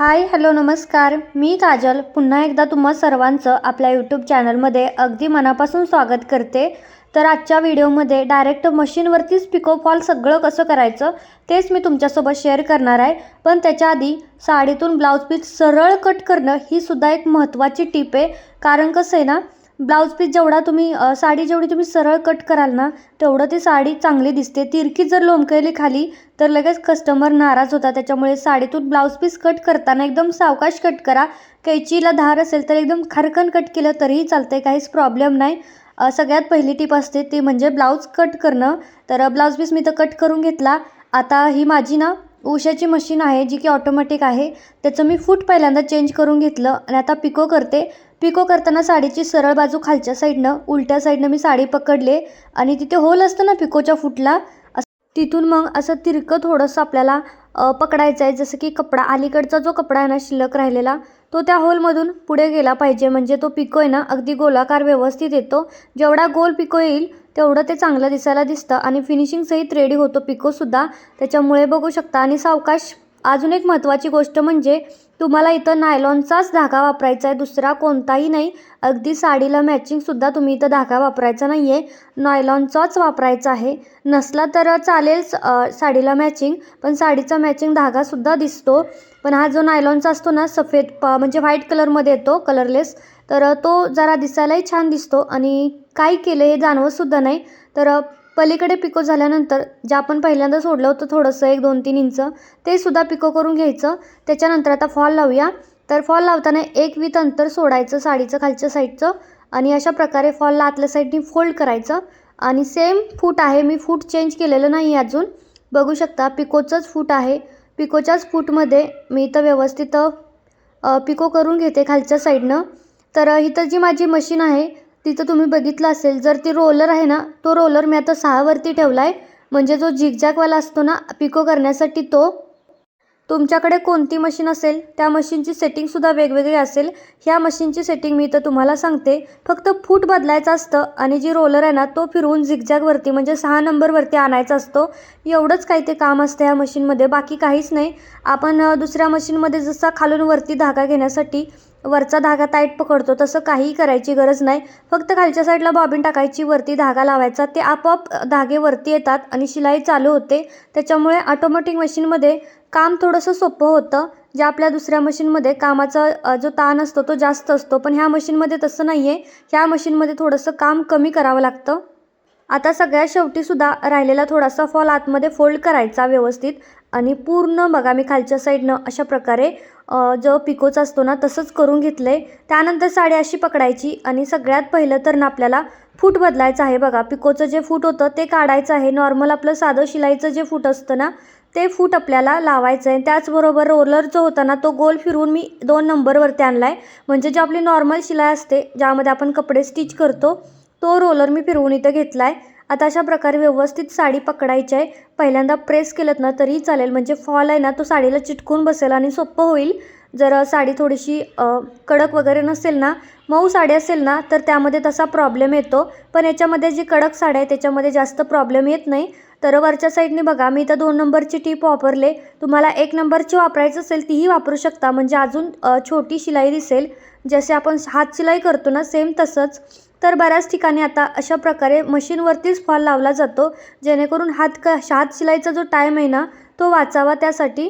Hi hello नमस्कार. मी काजल. पुन्हा एकदा तुम्हा सर्वांचं आपल्या यूट्यूब चॅनलमध्ये अगदी मनापासून स्वागत करते. तर आजच्या व्हिडिओमध्ये डायरेक्ट मशीनवरतीच पिको फॉल सगळं कसं करायचं तेच मी तुमच्यासोबत शेअर करणार आहे. पण त्याच्या आधी साडीतून ब्लाऊज पीस सरळ कट करणं ही सुद्धा एक महत्त्वाची टीप आहे. कारण कसं आहे ना ब्लाऊज पीस जेवढा तुम्ही साडी जेवढी तुम्ही सरळ कट कराल ना तेवढं ती साडी चांगली दिसते. तिरकी जर लोंबकेली खाली तर लगेच कस्टमर नाराज होता त्याच्यामुळे साडीतून ब्लाऊज पीस कट करताना एकदम सावकाश कट करा. कैचीला धार असेल तर एकदम खारकन कट केलं तरीही चालतं आहे काहीच प्रॉब्लेम नाही. सगळ्यात पहिली टीप असते ती म्हणजे ब्लाऊज कट करणं. तर ब्लाऊज पीस मी तर कट करून घेतला. आता ही माझी ना उशाची मशीन आहे जी की ऑटोमॅटिक आहे. त्याचं मी फूट पहिल्यांदा चेंज करून घेतलं आणि आता पिको करते. पिको करताना साडीची सरळ बाजू खालच्या साईडनं उलट्या साईडनं मी साडी पकडले आणि तिथे होल असतं ना पिकोच्या फुटला तिथून मग असं तिरकं थोडंसं आपल्याला पकडायचं आहे. जसं की कपडा अलीकडचा जो कपडा आहे ना शिल्लक राहिलेला तो त्या होलमधून पुढे गेला पाहिजे. म्हणजे तो पिको आहे ना अगदी गोलाकार व्यवस्थित येतो. जेवढा गोल पिको येईल तेवढं ते चांगलं दिसायला दिसतं आणि फिनिशिंगसहित रेडी होतो. पिकोसुद्धा त्याच्यामुळे बघू शकता. आणि सावकाश अजून एक महत्त्वाची गोष्ट म्हणजे तुम्हाला इथं नायलॉनचाच धागा वापरायचा आहे. दुसरा कोणताही नाही. अगदी साडीला मॅचिंगसुद्धा तुम्ही इथं धागा वापरायचा नाही आहे नायलॉनचाच वापरायचा आहे. नसला तर चालेल स- साडीला मॅचिंग पण साडीचा मॅचिंग धागासुद्धा दिसतो. पण हा जो नायलॉनचा असतो ना सफेद प म्हणजे व्हाईट कलरमध्ये येतो कलरलेस तर तो जरा दिसायलाही छान दिसतो आणि काय केलं हे जाणवतसुद्धा नाही. तर पलीकडे पिको झाल्यानंतर जे आपण पहिल्यांदा सोडलं होतं थोडंसं एक दोन तीन इंच ते सुद्धा पिको करून घ्यायचं. त्याच्यानंतर आता फॉल लावूया. तर फॉल लावताना एक वीत अंतर सोडायचं साडीचं खालच्या साईडचं आणि अशा प्रकारे फॉलला आतल्या साईडनी फोल्ड करायचं. आणि सेम फूट आहे मी फूट चेंज केलेलं नाही आहे अजून. बघू शकता पिकोचंच फूट आहे. पिकोच्याच फूटमध्ये मी इथं व्यवस्थित पिको करून घेते खालच्या साईडनं. तर इथं जी माझी मशीन आहे तिथं तुम्ही बघितलं असेल जर ती रोलर आहे ना तो रोलर मी आता सहावरती ठेवला आहे म्हणजे जो झिगझॅगवाला असतो ना पिको करण्यासाठी तो तुमच्याकडे कोणती मशीन असेल त्या मशीनची सेटिंगसुद्धा वेगवेगळी असेल. ह्या मशीनची सेटिंग मी इथं तुम्हाला सांगते. फक्त फूट बदलायचं असतं आणि जी रोलर आहे ना तो फिरवून झिगझॅगवरती म्हणजे सहा नंबरवरती आणायचा असतो. एवढंच काही ते काम असतं ह्या मशीनमध्ये बाकी काहीच नाही. आपण दुसऱ्या मशीनमध्ये जसा खालून वरती धागा घेण्यासाठी वरचा धागा टाईट पकडतो तसं काहीही करायची गरज नाही. फक्त खालच्या साईडला बॉबिन टाकायची वरती धागा लावायचा. ते आपोआप धागे वरती येतात आणि शिलाई चालू होते. त्याच्यामुळे ऑटोमॅटिक मशीनमध्ये काम थोडंसं सोपं होतं. जे आपल्या दुसऱ्या मशीनमध्ये कामाचा जो ताण असतो तो जास्त असतो. पण ह्या मशीनमध्ये तसं नाही आहे ह्या मशीनमध्ये थोडंसं काम कमी करावं लागतं. आता सगळ्या शेवटीसुद्धा राहिलेला थोडासा फॉल आतमध्ये फोल्ड करायचा व्यवस्थित. आणि पूर्ण बघा मी खालच्या साईडनं अशा प्रकारे जो पिकोचा असतो ना तसंच करून घेतलं आहे त्यानंतर साडी अशी पकडायची आणि सगळ्यात पहिलं तर ना आपल्याला फूट बदलायचं आहे बघा. पिकोचं जे फूट होतं ते काढायचं आहे. नॉर्मल आपलं साधं शिलाईचं जे फूट असतं ना ते फूट आपल्याला लावायचं आहे. त्याचबरोबर रोलर जो होता ना तो गोल फिरवून मी दोन नंबरवरती आणला आहे म्हणजे जी आपली नॉर्मल शिलाई असते ज्यामध्ये आपण कपडे स्टिच करतो तो रोलर मी फिरवून इथं घेतला आहे आता अशा प्रकारे व्यवस्थित साडी पकडायची आहे. पहिल्यांदा प्रेस केलं ना तरीही चालेल. म्हणजे फॉल आहे ना तो साडीला चिटकून बसेल आणि सोपं होईल. जर साडी थोडीशी कडक वगैरे नसेल ना मऊ साडी असेल ना तर त्यामध्ये तसा प्रॉब्लेम येतो. पण याच्यामध्ये जी कडक साडी आहे त्याच्यामध्ये जास्त प्रॉब्लेम येत नाही. तर वरच्या साईडने बघा मी इथं दोन नंबरची टीप वापरले. तुम्हाला एक नंबरची वापरायचं असेल तीही वापरू शकता. म्हणजे अजून छोटी शिलाई दिसेल. जसे आपण हात शिलाई करतो ना सेम तसंच. तर बऱ्याच ठिकाणी आता अशा प्रकारे मशीनवरतीच फॉल लावला जातो जेणेकरून हात क हात शिलाईचा जो टाईम आहे ना तो वाचावा त्यासाठी.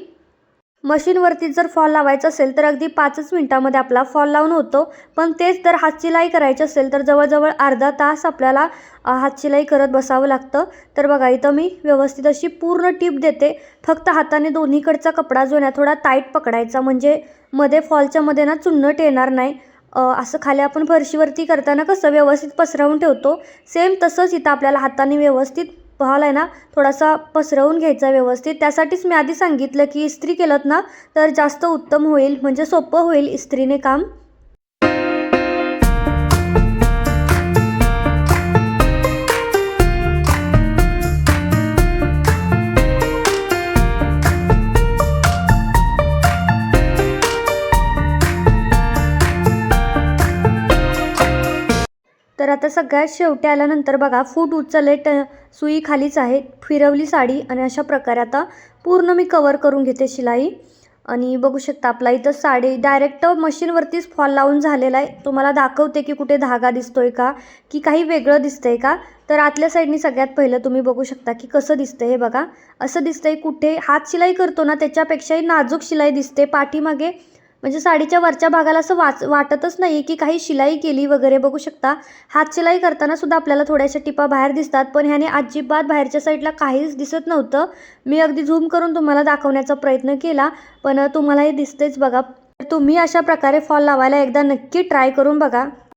मशीनवरती जर फॉल लावायचा असेल तर अगदी पाचच मिनटामध्ये आपला फॉल लावून होतो. पण तेच जर हातशिलाई करायची असेल तर जवळजवळ अर्धा तास आपल्याला हात हातशिलाई करत बसावं लागतं. तर बघा इथं मी व्यवस्थित अशी पूर्ण टीप देते. फक्त हाताने दोन्हीकडचा कपडा जो आहे ना थोडा टाईट पकडायचा. म्हणजे मध्ये फॉलच्या मध्ये ना चुन्नट येणार नाही. असं खाली आपण फरशीवरती करताना कसं व्यवस्थित पसरवून ठेवतो? सेम तसंच इथं आपल्याला हाताने व्यवस्थित फॉल आहे ना थोडासा पसरवून घ्यायचा व्यवस्थित. त्यासाठीच मी आधी सांगितलं की इस्त्री केलं ना तर जास्त उत्तम होईल म्हणजे सोपं होईल इस्त्रीने काम. आता सगळ्यात शेवटी आल्यानंतर बघा फूट उचलले ट सुई खालीच आहे फिरवली साडी आणि अशा प्रकारे आता पूर्ण मी कवर करून घेते शिलाई. आणि बघू शकता आपला इथं साडी डायरेक्ट मशीनवरतीच फॉल लावून झालेला आहे. तुम्हाला दाखवते की कुठे धागा दिसतोय का की काही वेगळं दिसतंय का? तर आतल्या साईडनी सगळ्यात पहिलं तुम्ही बघू शकता की कसं दिसतं हे बघा. असं दिसतंय कुठे हात शिलाई करतो ना त्याच्यापेक्षाही नाजूक शिलाई दिसते. पाठीमागे म्हणजे साडीच्या वरच्या भागाला असं वाच वाटतच नाही की काही शिलाई केली वगैरे बघू शकता. हात शिलाई करताना सुद्धा आपल्याला थोड्याशा टिपा बाहेर दिसतात पण ह्याने अजिबात बाहेरच्या साईडला काहीच दिसत नव्हतं. मी अगदी झूम करून तुम्हाला दाखवण्याचा प्रयत्न केला पण तुम्हाला हे दिसतेच बघा. तुम्ही अशा प्रकारे फॉल लावायला एकदा नक्की ट्राय करून बघा.